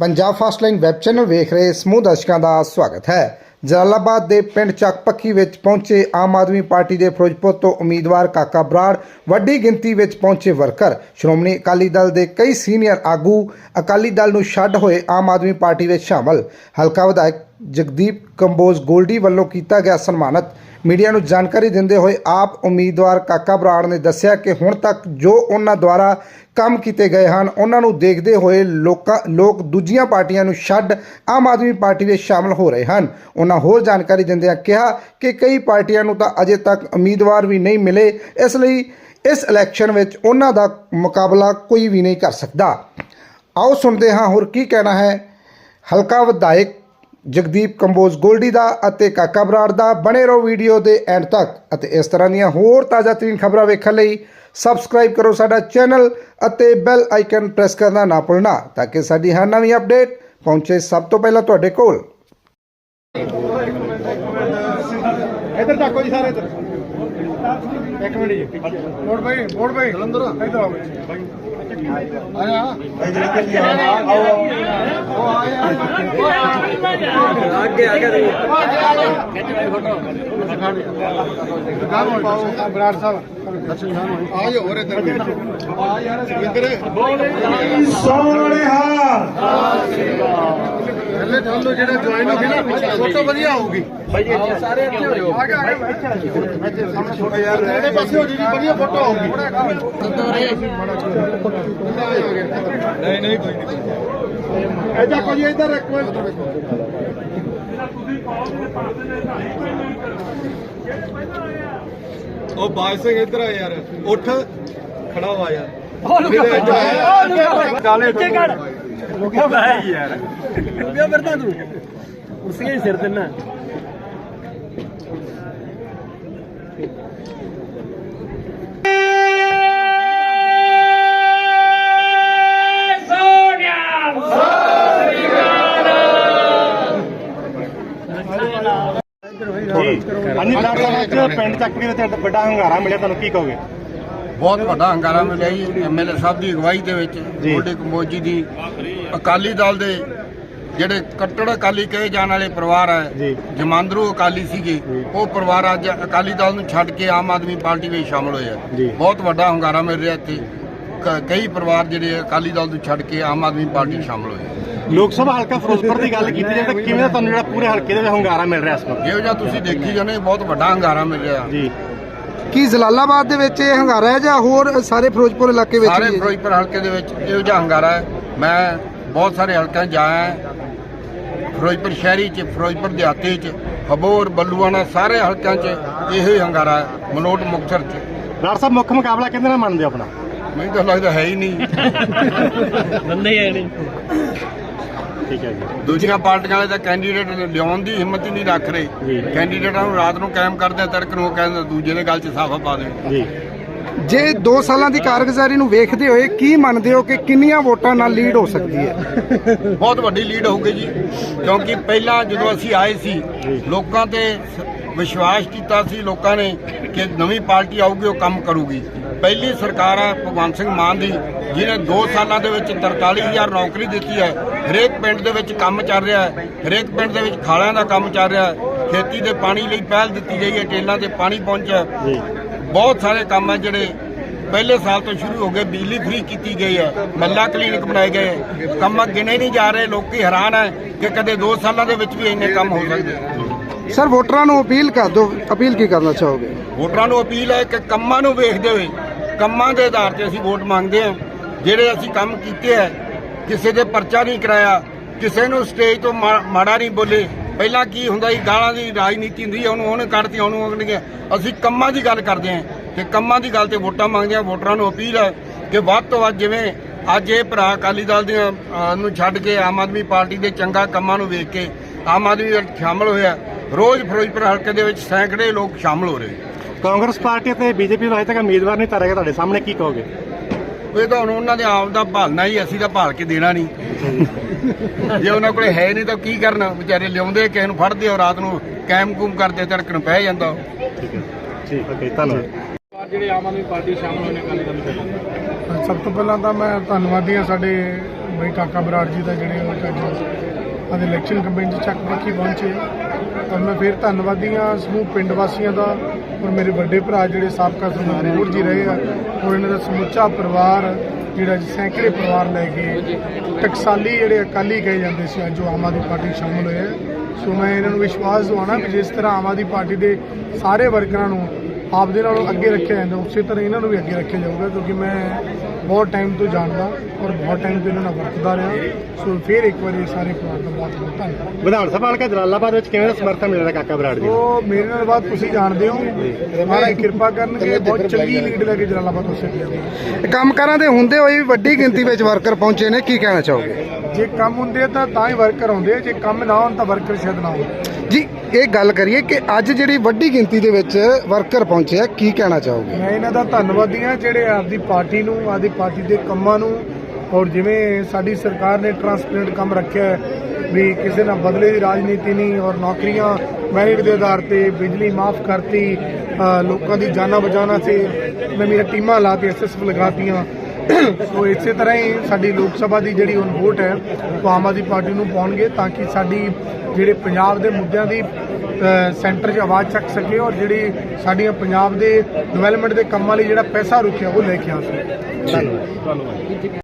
Punjab fast line web channel ਵੇਖ ਰਹੇ ਸਮੂਹ ਦਰਸ਼ਕਾਂ ਦਾ ਸਵਾਗਤ ਹੈ। ਜਲਾਲਾਬਾਦ ਦੇ ਪਿੰਡ ਚੱਕਪੱਖੀ ਵਿੱਚ ਪਹੁੰਚੇ ਆਮ ਆਦਮੀ ਪਾਰਟੀ ਦੇ ਫਿਰੋਜ਼ਪੁਰ ਤੋਂ ਉਮੀਦਵਾਰ ਕਾਕਾ ਬਰਾੜ ਵੱਡੀ ਗਿਣਤੀ ਵਿੱਚ ਪਹੁੰਚੇ ਵਰਕਰ। ਸ਼੍ਰੋਮਣੀ ਅਕਾਲੀ ਦਲ ਦੇ ਕਈ ਸੀਨੀਅਰ ਆਗੂ ਅਕਾਲੀ ਦਲ ਨੂੰ ਛੱਡ ਹੋਏ ਆਮ ਆਦਮੀ ਪਾਰਟੀ ਵਿੱਚ ਸ਼ਾਮਲ। ਹਲਕਾ ਵਿਧਾਇਕ ਜਗਦੀਪ ਕੰਬੋਜ ਗੋਲਡੀ ਵੱਲੋਂ ਕੀਤਾ ਗਿਆ ਸਨਮਾਨਿਤ ਮੀਡੀਆ ਨੂੰ ਜਾਣਕਾਰੀ ਦਿੰਦੇ ਹੋਏ ਆਪ ਉਮੀਦਵਾਰ ਕਾਕਾ ਬਰਾੜ ਨੇ ਦੱਸਿਆ ਕਿ ਹੁਣ ਤੱਕ ਜੋ ਉਹਨਾਂ ਦੁਆਰਾ ਕੰਮ ਕੀਤੇ ਗਏ ਹਨ, ਉਹਨਾਂ ਨੂੰ ਦੇਖਦੇ ਹੋਏ ਲੋਕਾਂ, ਲੋਕ ਦੂਜੀਆਂ ਪਾਰਟੀਆਂ ਨੂੰ ਛੱਡ ਆਮ ਆਦਮੀ ਪਾਰਟੀ ਵਿੱਚ ਸ਼ਾਮਲ ਹੋ ਰਹੇ ਹਨ। ਉਹਨਾਂ ਹੋਰ ਜਾਣਕਾਰੀ ਦਿੰਦਿਆਂ ਕਿਹਾ ਕਿ ਕਈ ਪਾਰਟੀਆਂ ਨੂੰ ਤਾਂ ਅਜੇ ਤੱਕ ਉਮੀਦਵਾਰ ਵੀ ਨਹੀਂ ਮਿਲੇ, ਇਸ ਲਈ ਇਸ ਇਲੈਕਸ਼ਨ ਵਿੱਚ ਉਹਨਾਂ ਦਾ ਮੁਕਾਬਲਾ ਕੋਈ ਵੀ ਨਹੀਂ ਕਰ ਸਕਦਾ। ਆਓ ਸੁਣਦੇ ਹਾਂ, ਹੋਰ ਕੀ ਕਹਿਣਾ ਹੈ। ਹਲਕਾ ਵਿਧਾਇਕ ਜਗਦੀਪ ਕੰਬੋਜ ਗੋਲਡੀ ਦਾ ਅਤੇ ਕਾਕਾ ਬਰਾੜ ਦਾ ਬਣੇ ਰਹੋ ਵੀਡੀਓ ਦੇ ਐਂਡ ਤੱਕ। ਅਤੇ ਇਸ ਤਰ੍ਹਾਂ ਦੀਆਂ ਹੋਰ ਤਾਜ਼ਾ ਤਰੀਨ ਖਬਰਾਂ ਵੇਖਣ ਲਈ ਸਬਸਕ੍ਰਾਈਬ ਕਰੋ ਸਾਡਾ ਚੈਨਲ ਅਤੇ ਬੈਲ ਆਈਕਨ ਪ੍ਰੈਸ ਕਰਨਾ ਨਾ ਭੁੱਲਣਾ ਤਾਂ ਕਿ ਸਾਡੀ ਹਰ ਨਵੀਂ ਅਪਡੇਟ ਪਹੁੰਚੇ ਸਭ ਤੋਂ ਪਹਿਲਾਂ ਤੁਹਾਡੇ ਕੋਲ। ਇੱਧਰ ਤੱਕੋ ਜੀ ਸਾਰੇ ਇੱਧਰ। ਇੱਕ ਮਿੰਟ ਜੀ। ਮੋੜ ਭਾਈ ਮੋੜ ਭਾਈ। ਜਲੰਧਰ ਇੱਧਰ ਆਓ। ਆਇਆ। ਅੱਗੇ ਆ ਗਿਆ। ਫੋਟੋ ਬਰਾੜ ਸਾਹਿਬ ਦਰਸ਼ਨ ਸਾਹਿਬ। ਆ ਜਾਓ ਹੋਰ ਇੱਧਰ। ਆ ਯਾਰ ਇੱਧਰ। ਥੱਲੇ ਥੱਲੇ ਜਿਹੜਾ ਜੁਆਇਨ ਹੋ ਗਿਆ ਨਾ ਫੋਟੋ ਵਧੀਆ ਆਊਗੀ ਭਾਈ ਜੀ। ਸਾਰੇ ਇੱਥੇ ਹੋ ਜਾਓ। ਆ ਗਿਆ ਆ ਗਿਆ ਇੱਥੇ ਸਾਹਮਣੇ ਛੋਟਾ ਯਾਰ ਇਹਦੇ ਪਾਸੇ ਹੋ ਜੀ। ਵਧੀਆ ਫੋਟੋ ਆਊਗੀ ਨਹੀਂ ਨਹੀਂ ਕੋਈ ਨਹੀਂ। ਐਜਾ ਕੋਈ ਇੱਧਰ ਇੱਕ ਮਿੰਟ। ਉਹ ਬਾਜ ਸਿੰਘ ਇੱਧਰ ਆ ਯਾਰ। ਉੱਠ। ਖੜਾ ਹੋ ਯਾਰ। ਗਾਲੇ ਕਰ ਰੁਕਿਆ ਮੈਂ ਯਾਰ ਰੁਕਿਆ ਫਿਰਦਾ ਤੂੰ ਉਸੇ ਸਿਰ ਤੇ ਨਾ ਹਾਂਜੀ ਡਾਕਟਰ ਪਿੰਡ ਚੱਕ ਦੇ ਵਿੱਚ ਵੱਡਾ ਹੰਗਾਰਾ ਮਿਲਿਆ, ਤੁਹਾਨੂੰ ਕੀ ਕਹੋਗੇ? ਬਹੁਤ ਵੱਡਾ ਹੰਗਾਰਾ ਮਿਲਿਆ ਜੀ ਐਮਐਲਏ ਸਾਹਿਬ ਦੀ ਅਗਵਾਈ ਦੇ ਵਿੱਚ। ਗੋਲਡੀ ਕੰਬੋਜੀ ਦੀ ਅਕਾਲੀ ਦਲ ਦੇ ਜਿਹੜੇ ਕੱਟੜ ਅਕਾਲੀ ਕਹੇ ਜਾਣ ਵਾਲੇ ਪਰਿਵਾਰ। ਹੈ ਜਮਾਂਦਰੂ ਅਕਾਲੀ ਸੀਗੇ ਉਹ ਪਰਿਵਾਰ ਅੱਜ ਅਕਾਲੀ ਦਲ ਨੂੰ ਛੱਡ ਕੇ ਆਮ ਆਦਮੀ ਪਾਰਟੀ ਵਿੱਚ ਸ਼ਾਮਲ ਹੋਏ ਆ ਜੀ। ਬਹੁਤ ਵੱਡਾ ਹੰਗਾਰਾ ਮਿਲ ਰਿਹਾ ਇੱਥੇ ਕਈ ਪਰਿਵਾਰ ਜਿਹੜੇ ਅਕਾਲੀ ਦਲ ਨੂੰ ਛੱਡ ਕੇ ਆਮ ਆਦਮੀ ਪਾਰਟੀ ਸ਼ਾਮਲ ਹੋਏ। ਲੋਕ ਸਭਾ ਹਲਕਾ ਫਿਰੋਜ਼ਪੁਰ ਦੀ ਗੱਲ ਕੀਤੀ ਜਾਵੇ ਤਾਂ ਕਿਵੇਂ ਦਾ ਤੁਹਾਨੂੰ ਜਿਹੜਾ ਪੂਰੇ ਹਲਕੇ ਦੇ ਵਿੱਚ ਹੰਗਾਰਾ ਮਿਲ ਰਿਹਾ ਇਸ ਵਕਤ ਜਿਹੋ ਜਿਹਾ ਤੁਸੀਂ ਦੇਖੀ ਜਾਂਦੇ ਬਹੁਤ ਵੱਡਾ ਹੰਗਾਰਾ ਮਿਲ ਰਿਹਾ ਜੀ ਕੀ ਜਲਾਲਾਬਾਦ ਦੇ ਵਿੱਚ ਇਹ ਹੰਗਾਰਾ ਹੈ ਜਾਂ ਹੋਰ ਸਾਰੇ ਫਿਰੋਜ਼ਪੁਰ ਇਲਾਕੇ ਵਿੱਚ ਸਾਰੇ ਵੀ ਹੈ? ਫਿਰੋਜ਼ਪੁਰ ਹਲਕੇ ਦੇ ਵਿੱਚ ਇਹੋ ਜਿਹਾ ਹੰਗਾਰਾ ਹੈ। ਮੈਂ ਬਹੁਤ ਸਾਰੇ ਹਲਕਿਆਂ 'ਚ ਜਾਇਆ ਫਿਰੋਜ਼ਪੁਰ ਸ਼ਹਿਰੀ 'ਚ ਫਿਰੋਜ਼ਪੁਰ ਦਿਹਾਤੀ 'ਚ ਹਬੋਰ ਬੱਲੂਆਣਾ ਸਾਰੇ ਹਲਕਿਆਂ 'ਚ ਇਹੋ ਹੀ ਹੰਗਾਰਾ ਹੈ ਮਨੋਟ ਮੁਕਤਸਰ 'ਚ। ਡਾਕਟਰ ਸਾਹਿਬ ਮੁੱਖ ਮੁਕਾਬਲਾ ਕਿਹਦੇ ਨਾਲ ਮੰਨਦੇ ਹੋ ਆਪਣਾ? ਮੈਨੂੰ ਤਾਂ ਲੱਗਦਾ ਹੈ ਹੀ ਨਹੀਂ। ਬੰਦੇ ਹੈ ਨਹੀਂ। ਠੀਕ ਹੈ ਜੀ। ਦੂਜੀਆਂ ਪਾਰਟੀਆਂ ਵਾਲੇ ਤਾਂ ਕੈਂਡੀਡੇਟ ਲਿਆਉਣ ਦੀ ਹਿੰਮਤ ਹੀ ਨਹੀਂ ਰੱਖ। ਰਹੇ। ਕੈਂਡੀਡੇਟਾਂ ਨੂੰ ਰਾਤ ਨੂੰ ਕਾਇਮ ਕਰਦੇ ਆ, ਤੜਕ ਨੂੰ ਉਹ ਕਹਿੰਦੇ ਦੂਜੇ ਦੇ ਗੱਲ 'ਚ ਸਾਫਾ ਪਾ ਦੇ। ਜੀ। ਜੇ 2 ਸਾਲਾਂ ਦੀ ਕਾਰਗੁਜ਼ਾਰੀ ਨੂੰ ਵੇਖਦੇ ਹੋਏ ਕੀ ਮੰਨਦੇ ਹੋ ਕਿ ਕਿੰਨੀਆਂ ਵੋਟਾਂ ਨਾਲ ਲੀਡ ਹੋ ਸਕਦੀ ਹੈ? ਬਹੁਤ ਵੱਡੀ ਲੀਡ ਹੋਊਗੀ ਜੀ ਕਿਉਂਕਿ ਪਹਿਲਾਂ ਜਦੋਂ ਅਸੀਂ ਆਏ ਸੀ ਲੋਕਾਂ ਤੇ ਵਿਸ਼ਵਾਸ ਕੀਤਾ ਸੀ ਲੋਕਾਂ ਨੇ ਕਿ ਨਵੀਂ ਪਾਰਟੀ ਆਊਗੀ ਉਹ ਕੰਮ ਕਰੂਗੀ। ਪਹਿਲੀ ਸਰਕਾਰ ਹੈ ਭਗਵੰਤ ਸਿੰਘ ਮਾਨ ਦੀ ਜਿਹਨੇ 2 ਸਾਲਾਂ ਦੇ ਵਿੱਚ 43000 ਨੌਕਰੀ ਦਿੱਤੀ ਹੈ ਹਰੇਕ ਪਿੰਡ ਦੇ ਵਿੱਚ ਕੰਮ ਚੱਲ ਰਿਹਾ ਹੈ ਹਰੇਕ ਪਿੰਡ ਦੇ ਵਿੱਚ ਖਾਲਿਆਂ ਦਾ ਕੰਮ ਚੱਲ ਰਿਹਾ ਹੈ ਖੇਤੀ ਦੇ ਪਾਣੀ ਲਈ ਪਹਿਲ ਦਿੱਤੀ ਗਈ ਹੈ ਟੇਲਾਂ ਤੇ ਪਾਣੀ ਪਹੁੰਚਿਆ ਬਹੁਤ ਸਾਰੇ ਕੰਮ ਹੈ ਜਿਹੜੇ ਪਹਿਲੇ ਸਾਲ ਤੋਂ ਸ਼ੁਰੂ ਹੋ ਗਏ ਬਿਜਲੀ ਫ੍ਰੀ ਕੀਤੀ ਗਈ ਹੈ ਮੱਲਾ ਕਲੀਨਿਕ ਬਣਾਏ ਗਏ ਕੰਮ ਗਿਣੇ ਨਹੀਂ ਜਾ ਰਹੇ ਲੋਕੀ ਹੈਰਾਨ ਹੈ ਕਿ ਕਦੇ 2 ਸਾਲਾਂ ਦੇ ਵਿੱਚ ਵੀ ਇੰਨੇ ਕੰਮ ਹੋ ਸਕਦੇ ਸਰ ਵੋਟਰਾਂ ਨੂੰ ਅਪੀਲ ਕਰ ਦਿਓ ਅਪੀਲ ਕੀ ਕਰਨਾ ਚਾਹੋਗੇ? ਵੋਟਰਾਂ ਨੂੰ ਅਪੀਲ ਹੈ ਕਿ ਕੰਮਾਂ ਨੂੰ ਵੇਖਦੇ ਹੋਏ ਕੰਮਾਂ ਦੇ ਆਧਾਰ ਤੇ ਅਸੀਂ ਵੋਟ ਮੰਗਦੇ ਹਾਂ। ਜਿਹੜੇ ਅਸੀਂ ਕੰਮ ਕੀਤੇ ਹੈ ਕਿਸੇ ਦੇ ਪਰਚਾ ਨਹੀਂ ਕਰਾਇਆ, ਕਿਸੇ ਨੂੰ ਸਟੇਜ ਤੋਂ ਮਾ- ਮਾੜਾ ਨਹੀਂ ਬੋਲੇ। ਪਹਿਲਾਂ ਕੀ ਹੁੰਦਾ ਸੀ, ਗਾਲਾਂ ਦੀ ਰਾਜਨੀਤੀ ਹੁੰਦੀ ਹੈ ਉਹਨੂੰ ਉਹਨੇ ਕੱਢਤੀ ਉਹਨੂੰ ਉਹਨੇ ਅਸੀਂ ਕੰਮਾਂ ਦੀ ਗੱਲ ਕਰਦੇ ਹਾਂ। ਤੇ ਕੰਮਾਂ ਦੀ ਗੱਲ ਤੇ ਵੋਟਾਂ ਮੰਗਦੇ ਹਾਂ, ਵੋਟਰਾਂ ਨੂੰ ਅਪੀਲ ਹੈ ਕਿ ਵੱਧ ਤੋਂ ਵੱਧ ਜਿਵੇਂ ਅੱਜ ਇਹ ਭਰਾ ਅਕਾਲੀ ਦਲ ਦੀਆਂ ਨੂੰ ਛੱਡ ਕੇ ਆਮ ਆਦਮੀ ਪਾਰਟੀ ਦੇ ਚੰਗਾ ਕੰਮਾਂ ਨੂੰ ਵੇਖ ਕੇ ਆਮ ਆਦਮੀ ਵਿੱਚ ਸ਼ਾਮਲ ਹੋਇਆ, ਰੋਜ਼ ਫਿਰੋਜ਼ਪੁਰ ਹਲਕੇ ਦੇ ਵਿੱਚ ਸੈਂਕੜੇ ਲੋਕ ਸ਼ਾਮਲ ਹੋ ਰਹੇ। ਕਾਂਗਰਸ ਪਾਰਟੀ ਅਤੇ ਬੀਜੇਪੀ ਨੂੰ ਅਜੇ ਤੱਕ ਉਮੀਦਵਾਰ ਨਹੀਂ ਤਾਰਿਆ ਗਿਆ, ਤੁਹਾਡੇ ਸਾਹਮਣੇ ਕੀ ਕਹੋਗੇ? ਇਹ ਤਾਂ ਹੁਣ ਉਹਨਾਂ ਦੇ ਆਪ ਦਾ ਭਾਲਣਾ ਹੀ ਅਸੀਂ ਤਾਂ ਭਾਲ ਕੇ ਦੇਣਾ ਨਹੀਂ। ਜੇ ਉਹਨਾਂ ਕੋਲੇ ਹੈ ਨਹੀਂ ਤਾਂ ਕੀ ਕਰਨਾ? ਵਿਚਾਰੇ ਲਿਆਉਂਦੇ ਕਿਸੇ ਨੂੰ ਫੜਦੇ ਹੋ ਰਾਤ ਨੂੰ ਕੈਮ ਕੂਮ ਕਰਦੇ ਧੜਕਣ ਪੈ ਜਾਂਦਾ। ਠੀਕ ਹੈ। ਧੰਨਵਾਦ। ਜਿਹੜੇ ਆਮ ਆਦਮੀ ਪਾਰਟੀ ਸ਼ਾਮਲ ਹੋਣੇ ਕਾਲੀ ਦਲ ਵਿੱਚ ਸਭ ਤੋਂ ਪਹਿਲਾਂ ਤਾਂ ਮੈਂ ਧੰਨਵਾਦੀ ਹਾਂ ਸਾਡੇ ਬਈ ਕਾਕਾ ਬਰਾੜ ਜੀ ਦਾ ਜਿਹੜੇ ਉਹ ਅਤੇ ਇਲੈਕਸ਼ਨ ਕਮੇਟੀ 'ਚ ਚੱਕ ਪੱਖੀ ਪਹੁੰਚੇ। ਔਰ ਮੈਂ ਫਿਰ ਧੰਨਵਾਦੀ ਹਾਂ ਸਮੂਹ ਪਿੰਡ ਵਾਸੀਆਂ ਦਾ ਔਰ ਮੇਰੇ ਵੱਡੇ ਭਰਾ ਜਿਹੜੇ ਸਾਬਕਾ ਸਰਦਾਰ ਜੀ ਰਹੇ ਆ ਔਰ ਇਹਨਾਂ ਦਾ ਸਮੁੱਚਾ ਪਰਿਵਾਰ ਜਿਹੜਾ ਅੱਜ ਸੈਂਕੜੇ ਪਰਿਵਾਰ ਲੈ ਕੇ ਟਕਸਾਲੀ ਜਿਹੜੇ ਅਕਾਲੀ ਕਹੇ ਜਾਂਦੇ ਸੀ, ਅੱਜ ਉਹ ਆਮ ਆਦਮੀ ਪਾਰਟੀ 'ਚ ਸ਼ਾਮਲ ਹੋਏ ਆ। ਸੋ ਮੈਂ ਇਹਨਾਂ ਨੂੰ ਵਿਸ਼ਵਾਸ ਦਿਵਾਉਣਾ ਕਿ ਜਿਸ ਤਰ੍ਹਾਂ ਆਮ ਆਦਮੀ ਪਾਰਟੀ ਦੇ ਸਾਰੇ ਵਰਕਰਾਂ ਨੂੰ ਆਪਦੇ ਨਾਲੋਂ ਅੱਗੇ ਰੱਖਿਆ ਜਾਂਦਾ, ਉਸੇ ਤਰ੍ਹਾਂ ਇਹਨਾਂ ਨੂੰ ਵੀ ਅੱਗੇ ਰੱਖਿਆ ਜਾਊਗਾ ਕਿਉਂਕਿ ਮੈਂ ਬਹੁਤ ਟਾਈਮ ਤੋਂ ਜਾਣਦਾ ਔਰ ਬਹੁਤ ਟਾਈਮ ਤੋਂ ਇਹਨਾਂ ਨਾਲ ਵਰਤਦਾ ਰਿਹਾ। ਸੋ ਫਿਰ ਇੱਕ ਵਾਰੀ ਸਾਰੇ ਪਰਿਵਾਰ ਦਾ ਬਹੁਤ ਬਹੁਤ ਧੰਨਵਾਦ। ਵਿਧਾਨ ਸਭਾ ਹਲਕਾ ਜਲਾਲਾਬਾਦ ਵਿੱਚ ਕਿਵੇਂ ਦਾ ਸਮਰਥਨ ਮਿਲ ਰਿਹਾ ਕਾਕਾ ਬਰਾੜ ਜੀ? ਉਹ ਮੇਰੇ ਨਾਲ ਬਾਤ ਤੁਸੀਂ ਜਾਣਦੇ ਹੋ। ਮਹਾਰਾਜ ਕਿਰਪਾ ਕਰਨਗੇ ਬਹੁਤ ਚੰਗੀ ਲੀਡ ਲੈ ਕੇ ਜਲਾਲਾਬਾਦ ਤੋਂ ਸਿੱਖਿਆ ਕੰਮਕਾਰਾਂ ਦੇ ਹੁੰਦੇ ਹੋਏ ਵੀ ਵੱਡੀ ਗਿਣਤੀ ਵਿੱਚ ਵਰਕਰ ਪਹੁੰਚੇ ਨੇ ਕੀ ਕਹਿਣਾ ਚਾਹੋਗੇ? ਜੇ ਕੰਮ ਹੁੰਦੇ ਤਾਂ ਤਾਂ ਹੀ ਵਰਕਰ ਆਉਂਦੇ ਆ, ਜੇ ਕੰਮ ਨਾ ਹੋਣ ਤਾਂ ਵਰਕਰ ਸ਼ਾਇਦ ਨਾ ਹੋਣ। ਜੀ ਇਹ ਗੱਲ ਕਰੀਏ ਕਿ ਅੱਜ ਜਿਹੜੀ ਵੱਡੀ ਗਿਣਤੀ ਦੇ ਵਿੱਚ ਵਰਕਰ ਪਹੁੰਚੇ ਆ ਕੀ ਕਹਿਣਾ ਚਾਹੋਗੇ? ਮੈਂ ਇਹਨਾਂ ਦਾ ਧੰਨਵਾਦੀ ਹਾਂ ਜਿਹੜੇ ਆਪਦੀ ਪਾਰਟੀ ਨੂੰ ਆਪਦੀ ਪਾਰਟੀ ਦੇ ਕੰਮਾਂ ਨੂੰ ਔਰ ਜਿਵੇਂ ਸਾਡੀ ਸਰਕਾਰ ਨੇ ਟਰਾਂਸਪੇਰੈਂਟ ਕੰਮ ਰੱਖਿਆ ਹੈ ਵੀ ਕਿਸੇ ਨਾਲ ਬਦਲੇ ਦੀ ਰਾਜਨੀਤੀ ਨਹੀਂ ਔਰ ਨੌਕਰੀਆਂ ਮੈਰਿਟ ਦੇ ਆਧਾਰ ਤੇ ਬਿਜਲੀ ਮਾਫ ਕਰਤੀ ਲੋਕਾਂ ਦੀ ਜਾਨਾਂ ਬਚਾਉਣਾ ਸੇ ਨਵੀਆਂ ਟੀਮਾਂ ਲਾ ਕੇ ਐਸਐਸਐਫ ਲਗਾਤੀਆਂ। ਸੋ ਇਸੇ ਤਰ੍ਹਾਂ ਹੀ ਸਾਡੀ ਲੋਕ ਸਭਾ ਦੀ ਜਿਹੜੀ ਹੁਣ ਵੋਟ ਹੈ ਉਹ ਆਮ ਆਦਮੀ ਪਾਰਟੀ ਨੂੰ ਪਾਉਣਗੇ ਤਾਂ ਕਿ ਸਾਡੀ ਜਿਹੜੇ ਪੰਜਾਬ ਦੇ ਮੁੱਦਿਆਂ ਦੀ ਸੈਂਟਰ 'ਚ ਆਵਾਜ਼ ਚੱਕ ਸਕੇ ਔਰ ਜਿਹੜੀ ਸਾਡੀਆਂ ਪੰਜਾਬ ਦੇ ਡਿਵੈਲਪਮੈਂਟ ਦੇ ਕੰਮਾਂ ਲਈ ਜਿਹੜਾ ਪੈਸਾ ਰੁਕਿਆ ਉਹ ਲੈ ਕੇ ਆ ਸਕੇ। ਧੰਨਵਾਦ।